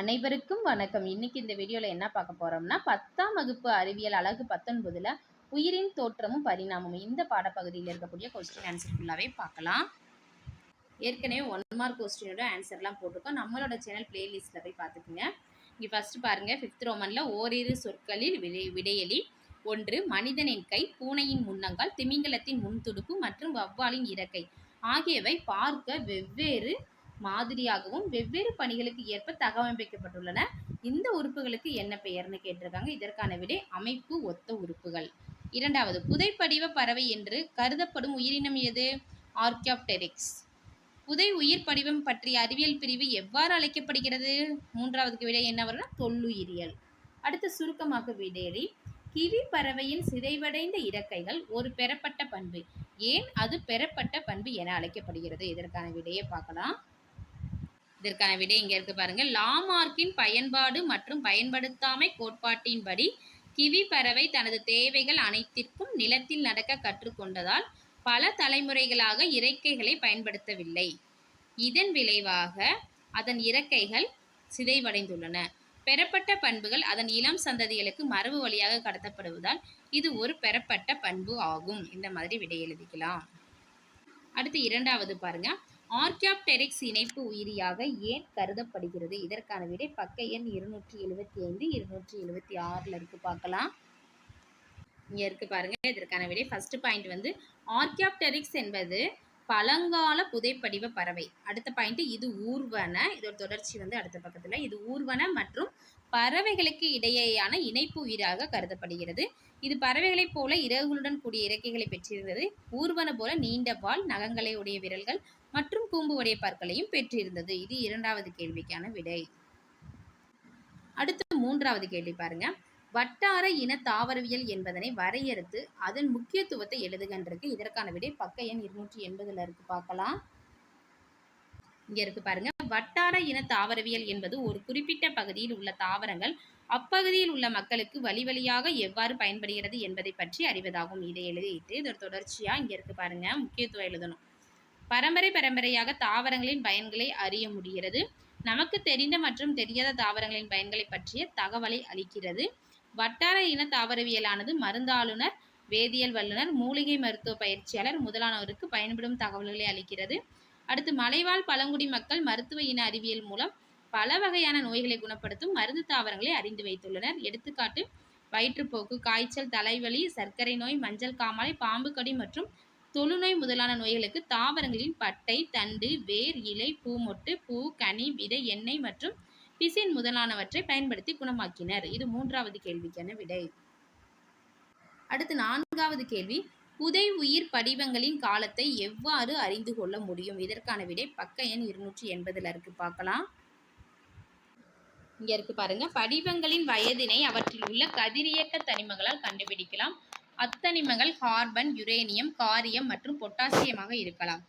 அனைவருக்கும் வணக்கம். இன்னைக்கு இந்த வீடியோவில் என்ன பார்க்க போறோம்னா பத்தாம் வகுப்பு அறிவியல் அழகு பத்தொன்பதுல உயிரின் தோற்றமும் பரிணாமமும் இந்த பாடப்பகுதியில் இருக்கக்கூடிய கொஸ்டின் ஆன்சர் ஃபுல்லாகவே பார்க்கலாம். ஏற்கனவே ஒன் மார்க் கொஸ்டினோட ஆன்சர்லாம் போட்டிருக்கோம். நம்மளோட சேனல் பிளேலிஸ்ட்டில் போய் பார்த்துக்குங்க. இங்கே ஃபஸ்ட்டு பாருங்கள் ஃபிஃப்த் ரோமனில் ஓரிரு சொற்களில் விடை விடையலி. ஒன்று மனிதனின் கை பூனையின் முன்னங்கால் திமிங்கலத்தின் முன்துடுப்பு மற்றும் வவ்வாலின் இறக்கை ஆகியவை பார்க்க வெவ்வேறு மாதிரியாகவும் வெவ்வேறு பணிகளுக்கு ஏற்ப தகவமைக்கப்பட்டுள்ளன. இந்த உறுப்புகளுக்கு என்ன பெயர்னு கேட்டிருக்காங்க. இதற்கான விடை அமைப்பு ஒத்த உறுப்புகள். இரண்டாவது புதைப்படிவ பறவை என்று கருதப்படும் உயிரினம் எது? ஆர்கியாப்டெரிக்ஸ் புதை உயிர் படிவம் பற்றிய அறிவியல் பிரிவு எவ்வாறு அழைக்கப்படுகிறது? மூன்றாவதுக்கு விடை என்ன வரும்னா தொல்லுயிரியல். அடுத்து சுருக்கமாக விடையறி கிவி பறவையின் சிதைவடைந்த இறக்கைகள் ஒரு பெறப்பட்ட பண்பு. ஏன் அது பெறப்பட்ட பண்பு என அழைக்கப்படுகிறது? இதற்கான விடையை பார்க்கலாம். இதற்கான விடை இங்கே இருக்கு பாருங்கள் லாமார்க்கின் பயன்பாடு மற்றும் பயன்படுத்தாமை கோட்பாட்டின்படி கிவி பறவை தனது தேவைகள் அனைத்திற்கும் நிலத்தில் நடக்க கற்றுக்கொண்டதால் பல தலைமுறைகளாக இறக்கைகளை பயன்படுத்தவில்லை. இதன் விளைவாக அதன் இறக்கைகள் சிதைவடைந்துள்ளன. பெறப்பட்ட பண்புகள் அதன் இளம் சந்ததிகளுக்கு மரபு வழியாக கடத்தப்படுவதால் இது ஒரு பெறப்பட்ட பண்பு ஆகும். இந்த மாதிரி விடை எழுதிக்கலாம். அடுத்து இரண்டாவது பாருங்க. ஆர்கியாப்டெரிக்ஸ் இணைப்பு உயிரியாக ஏன் கருதப்படுகிறது? இதற்கான விடை பக்க எண் இருநூற்றி எழுபத்தி ஐந்து இருநூற்றி எழுபத்தி ஆறில் இருக்கு. பார்க்கலாம். இங்கே இருக்கு பாருங்க. இதற்கான விடை ஃபர்ஸ்ட் பாயிண்ட் வந்து ஆர்கியாப்டெரிக்ஸ் என்பது பழங்கால புதைப்படிவ பறவை. அடுத்த பாயிண்ட் இது ஊர்வன இதோட தொடர்ச்சி வந்து அடுத்த பக்கத்தில். இது ஊர்வன மற்றும் பறவைகளுக்கு இடையேயான இணைப்பு உயிராக கருதப்படுகிறது. இது பறவைகளைப் போல இறகுகளுடன் கூடிய இறக்கைகளை பெற்றிருந்தது. ஊர்வன போல நீண்ட வால் நகங்களை உடைய விரல்கள் மற்றும் கூம்பு உடைய பற்களையும் பெற்றிருந்தது. இது இரண்டாவது கேள்விக்கான விடை. அடுத்து மூன்றாவது கேள்வி பாருங்க. வட்டார இன தாவரவியல் என்பதனை வரையறுத்து அதன் முக்கியத்துவத்தை எழுதுகின்றது. இதற்கான விடை பக்க எண் இருநூற்றி எண்பதுல இருக்கு. பார்க்கலாம். இங்க இருக்கு பாருங்க. வட்டார இன தாவரவியல் என்பது ஒரு குறிப்பிட்ட பகுதியில் உள்ள தாவரங்கள் அப்பகுதியில் உள்ள மக்களுக்கு வழி வழியாக எவ்வாறு பயன்படுகிறது என்பதை பற்றி அறிவதாகும். இதை எழுதிட்டு இதோட தொடர்ச்சியாக இங்கே இருக்கு பாருங்க. முக்கியத்துவம் எழுதணும். பரம்பரை பரம்பரையாக தாவரங்களின் பயன்களை அறிய முடிகிறது. நமக்கு தெரிந்த மற்றும் தெரியாத தாவரங்களின் பயன்களை பற்றிய தகவலை அளிக்கிறது. வட்டார இன தாவரவியலானது மருந்தாளுநர் வேதியியல் வல்லுநர் மூலிகை மருத்துவ பயிற்சியாளர் முதலானவருக்கு பயன்படும் தகவல்களை அளிக்கிறது. அடுத்து மலைவாழ் பழங்குடி மக்கள் மருத்துவ இன அறிவியல் மூலம் பல வகையான நோய்களை குணப்படுத்தும் மருந்து தாவரங்களை அறிந்து வைத்துள்ளனர். எடுத்துக்காட்டு வயிற்றுப்போக்கு காய்ச்சல் தலைவலி சர்க்கரை நோய் மஞ்சள் காமாலை பாம்பு கடி மற்றும் தொழுநோய் முதலான நோய்களுக்கு தாவரங்களின் பட்டை தண்டு வேர் இலை பூமொட்டு பூ கனி விதை எண்ணெய் மற்றும் பிசின் முதலானவற்றை பயன்படுத்தி குணமாக்கினர். இது மூன்றாவது கேள்விக்கான விடை. அடுத்து நான்காவது கேள்வி. புதை உயிர் படிவங்களின் காலத்தை எவ்வாறு அறிந்து கொள்ள முடியும்? இதற்கான விடை பக்க எண் இருநூற்றி எண்பதுல இருக்கு. பார்க்கலாம். இங்கே இருக்கு பாருங்க. படிவங்களின் வயதினை அவற்றில் உள்ள கதிரியக்க தனிமங்களால் கண்டுபிடிக்கலாம். அத்தனிமங்கள் கார்பன் யுரேனியம் காரியம் மற்றும் பொட்டாசியமாக இருக்கலாம்.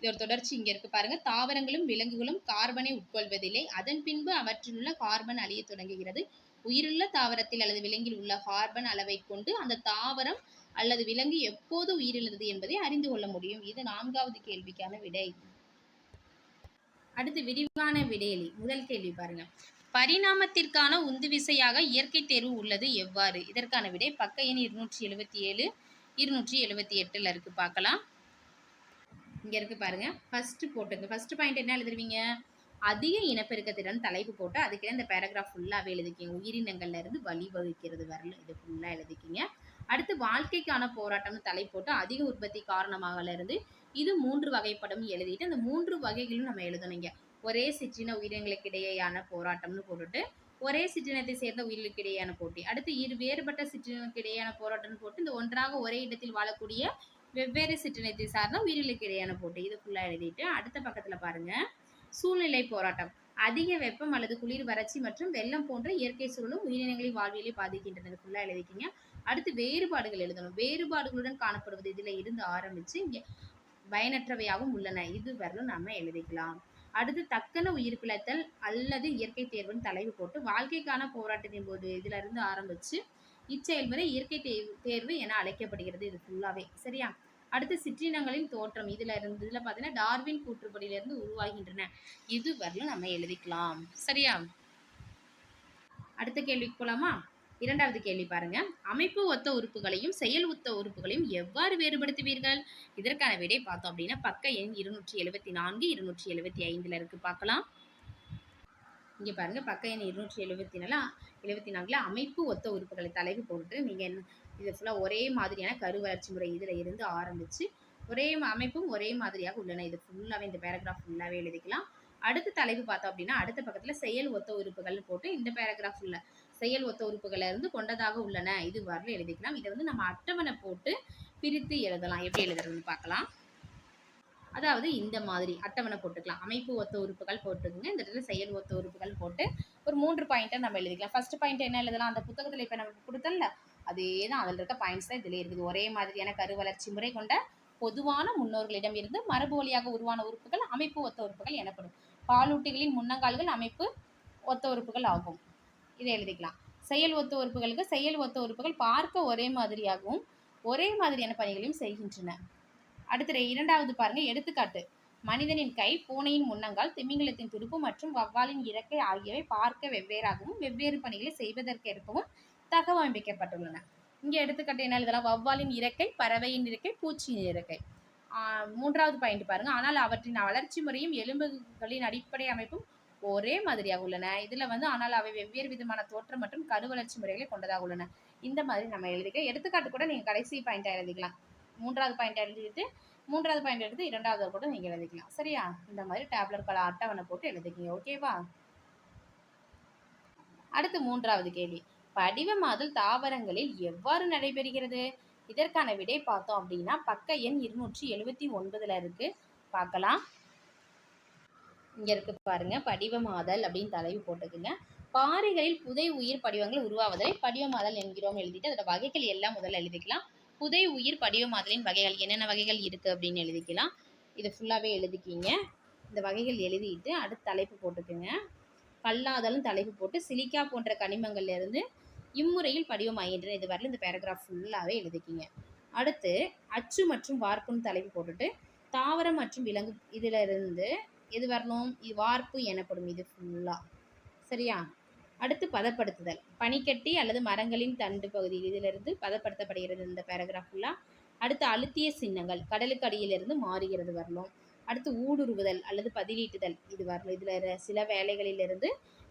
இதோட தொடர்ச்சி இங்கே இருக்கு பாருங்க. தாவரங்களும் விலங்குகளும் கார்பனை உட்கொள்வதில்லை. அதன் பின்பு அவற்றில் உள்ள கார்பன் அழிய தொடங்குகிறது. உயிருள்ள தாவரத்தில் அல்லது விலங்கில் உள்ள கார்பன் அளவை கொண்டு அந்த தாவரம் அல்லது விலங்கு எப்போது உயிரிழந்தது என்பதை அறிந்து கொள்ள முடியும். இது நான்காவது கேள்விக்கான விடை. அடுத்து விரிவான விடையலி. முதல் கேள்வி பாருங்க. பரிணாமத்திற்கான உந்து விசையாக இயற்கை தேர்வு உள்ளது எவ்வாறு? இதற்கான விடை பக்க எண் இருநூற்றி எழுபத்தி ஏழு இருநூற்றி எழுபத்தி எட்டில் இருக்கு. பார்க்கலாம். இங்கே இருக்கு பாருங்க. ஃபர்ஸ்ட் போட்டுங்க. ஃபர்ஸ்ட் பாயிண்ட் என்ன எழுதுவீங்க? அதிக இனப்பெருக்கத்திறன் தலைப்பு போட்டு அதுக்கு இந்த பேராகிராஃப் ஃபுல்லாகவே எழுதிக்கிங்க. உயிரினங்கள்லேருந்து வழிவகுக்கிறது வரல. இது ஃபுல்லாக எழுதிக்கிங்க. அடுத்து வாழ்க்கைக்கான போராட்டம்னு தலை போட்டு அதிக உற்பத்தி காரணமாகலேருந்து இது மூன்று வகைப்படம் எழுதிட்டு அந்த மூன்று வகைகளும் நம்ம எழுதணுங்க ஒரே சிற்றின உயிரினங்களுக்கு இடையேயான போராட்டம்னு போட்டுட்டு ஒரே சிற்றினத்தை சேர்ந்த உயிர்களுக்கு இடையேயான போட்டி. அடுத்து இரு வேறுபட்ட சிற்றினங்களுக்கு இடையேயான போராட்டம்னு போட்டு இந்த ஒன்றாக ஒரே இடத்தில் வாழக்கூடிய வெவ்வேறு சிற்றினத்தை சார்ந்த உயிர்களுக்கு இடையேயான போட்டி. இது ஃபுல்லாக எழுதிட்டு அடுத்த பக்கத்தில் பாருங்க. சூழ்நிலை போராட்டம். அதிக வெப்பம் அல்லது குளிர் வறட்சி மற்றும் வெள்ளம் போன்ற இயற்கை சூழலும் உயிரினங்களின் வாழ்வியலை பாதிக்கின்றன. ஃபுல்லாக எழுதிக்கிங்க. அடுத்து வேறுபாடுகள் எழுதணும். வேறுபாடுகளுடன் காணப்படுவது இதில் இருந்து ஆரம்பித்து இங்கே பயனற்றவையாகவும் உள்ளன. இது வரலும் நம்ம எழுதிக்கலாம். அடுத்து தக்கன உயிர் பிழைத்தல் அல்லது இயற்கை தேர்வுன்னு தலைவு போட்டு வாழ்க்கைக்கான போராட்டத்தின் போது இதுல இருந்து ஆரம்பிச்சு இச்செயல்முறை இயற்கை தேர்வு தேர்வு என அழைக்கப்படுகிறது இது ஃபுல்லாவே சரியா? அடுத்து சிற்றினங்களின் தோற்றம் இதுல இருந்து இதுல பாத்தீங்கன்னா டார்வின் கூற்றுப்படியிலிருந்து உருவாகின்றன. இது வரலும் நம்ம எழுதிக்கலாம். சரியா? அடுத்த கேள்விக்கு போலாமா? இரண்டாவது கேள்வி பாருங்க. அமைப்பு ஒத்த உறுப்புகளையும் செயல் ஒத்த உறுப்புகளையும் எவ்வாறு வேறுபடுத்துவீர்கள்? இதற்கான விடை பார்த்தோம் அப்படின்னா பக்க எண் இருநூற்றி எழுபத்தி நான்கு இருநூற்றி எழுபத்தி ஐந்துல இருக்கு. பார்க்கலாம். இங்க பாருங்க பக்க எண் இருநூற்றி எழுபத்தி நாலு எழுபத்தி நான்குல அமைப்பு ஒத்த உறுப்புகளை தலைவு போட்டு நீங்க என்ன இது ஃபுல்லா ஒரே மாதிரியான கரு வளர்ச்சி முறை இதுல இருந்து ஆரம்பிச்சு ஒரே அமைப்பும் ஒரே மாதிரியாக உள்ளன. இது ஃபுல்லாவே இந்த பேராகிராஃப் ஃபுல்லாவே எழுதிக்கலாம். அடுத்த தலைப்பு பார்த்தோம் அப்படின்னா அடுத்த பக்கத்தில் செயல் ஒத்த உறுப்புகள்னு போட்டு இந்த பேராகிராஃப் உள்ள செயல் ஒத்த உறுப்புகளை இருந்து கொண்டதாக உள்ளன. இது வரல எழுதிக்கலாம். இதை வந்து நம்ம அட்டவணை போட்டு பிரித்து எழுதலாம். எப்படி எழுதுறதுன்னு பார்க்கலாம். அதாவது இந்த மாதிரி அட்டவணை போட்டுக்கலாம். அமைப்பு ஒத்த உறுப்புகள் போட்டுக்குங்க. இந்த இடத்துல செயல் ஒத்த உறுப்புகள் போட்டு ஒரு மூன்று பாயிண்ட்டை நம்ம எழுதிக்கலாம். ஃபர்ஸ்ட் பாயிண்ட் என்ன எழுதலாம்? அந்த புத்தகத்தில் இப்போ நமக்கு கொடுத்தல அதே தான் அதில் இருக்க பாயிண்ட்ஸ் தான் இதில் இருக்குது. ஒரே மாதிரியான கரு வளர்ச்சி முறை கொண்ட பொதுவான முன்னோர்களிடம் இருந்து மரபு வழியாக உருவான உறுப்புகள் அமைப்பு ஒத்த உறுப்புகள் எனப்படும். பாலூட்டிகளின் முன்னங்கால்கள் அமைப்பு ஒத்த உறுப்புகள் ஆகும். இதை எழுதிக்கலாம். செயல் ஒத்த உறுப்புகளுக்கு செயல் ஒத்த உறுப்புகள் பார்க்க ஒரே மாதிரியாகவும் ஒரே மாதிரியான பணிகளையும் செய்கின்றன. அடுத்த இரண்டாவது பாருங்க எடுத்துக்காட்டு. மனிதனின் கை பூனையின் முன்னங்கால் திமிங்கலத்தின் துடுப்பு மற்றும் வவ்வாலின் இறக்கை ஆகியவை பார்க்க வெவ்வேறாகவும் வெவ்வேறு பணிகளை செய்வதற்கேற்பவும் தகவமைக்கப்பட்டுள்ளன. இங்கே எடுத்துக்காட்டு என்ன எழுதலாம்? வவ்வாலின் இறக்கை பறவையின் இறக்கை பூச்சியின் இறக்கை. மூன்றாவது பாயிண்ட் பாருங்க. ஆனால் அவற்றின் வளர்ச்சி முறையும் எலும்புகளின் அடிப்படை அமைப்பும் ஒரே மாதிரியாக உள்ளன. இதுல வந்து ஆனால் அவை வெவ்வேறு விதமான தோற்றம் மற்றும் கரு வளர்ச்சி முறைகளை கொண்டதாக உள்ளன. இந்த மாதிரி நம்ம எழுதிக்க எடுத்துக்காட்டு கூட நீங்க கடைசி பாயிண்டா எழுதிக்கலாம். மூன்றாவது பாயிண்ட் எழுதிட்டு மூன்றாவது பாயிண்ட் எடுத்து இரண்டாவது கூட நீங்க எழுதிக்கலாம். சரியா? இந்த மாதிரி டேப்லெட் கலர் அட்டவணை போட்டு எழுதிக்கிங்க ஓகேவா அடுத்து மூன்றாவது கேள்வி. படிவமாதல் தாவரங்களில் எவ்வாறு நடைபெறுகிறது? இதற்கான விடை பார்த்தோம் அப்படின்னா பக்க எண் இருநூற்றி எழுபத்தி ஒன்பதுல இருக்கு. பார்க்கலாம். இங்கே இருக்கு பாருங்க. படிவமாதல் அப்படின்னு தலைவு போட்டுக்குங்க பாறைகளில் புதை உயிர் படிவங்கள் உருவாவதை படிவமாதல் என்கிறோம் எழுதிட்டு அதோட வகைகள் எல்லாம் முதல்ல எழுதிக்கலாம். புதை உயிர் படிவமாதலின் வகைகள் என்னென்ன வகைகள் இருக்கு அப்படின்னு எழுதிக்கலாம். இது ஃபுல்லாகவே எழுதிக்கிங்க. இந்த வகைகள் எழுதிட்டு அடுத்து தலைப்பு போட்டுக்குங்க. கல்லாதலும் தலைப்பு போட்டு சிலிக்கா போன்ற கனிமங்கள்லேருந்து இம்முறையில் இம்முறையில் படிவமாகின்றன. இது வரல இந்த பேராகிராஃப் ஃபுல்லாகவே எழுதிக்கிங்க. அடுத்து அச்சு மற்றும் வார்ப்புன்னு தலைப்பு போட்டுட்டு தாவரம் மற்றும் விலங்கு இதிலிருந்து எது வரணும்? இது வார்ப்பு எனப்படும் இது ஃபுல்லா சரியா? அடுத்து பதப்படுத்துதல். பனிக்கட்டி அல்லது மரங்களின் தண்டு பகுதி. இதிலிருந்து பதப்படுத்தப்படுகிறது இந்த பேராகிராஃப் ஃபுல்லா அடுத்து அழுத்திய சின்னங்கள். கடலுக்கு அடியிலிருந்து மாறுகிறது வரணும். அடுத்து ஊடுருவுதல் அல்லது பதிலீட்டுதல். இது வரலும் இதில் சில வேலைகளிலிருந்து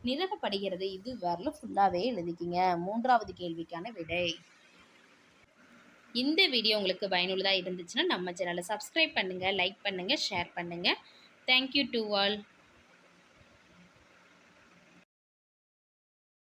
நிரப்பப்படுகிறது. இது வரலும் ஃபுல்லாகவே எழுதிக்கிங்க. மூன்றாவது கேள்விக்கான விடை. இந்த வீடியோ உங்களுக்கு பயனுள்ளதாக இருந்துச்சுன்னா நம்ம சேனலை சப்ஸ்கிரைப் பண்ணுங்கள் லைக் பண்ணுங்கள் ஷேர் பண்ணுங்கள் Thank you to all.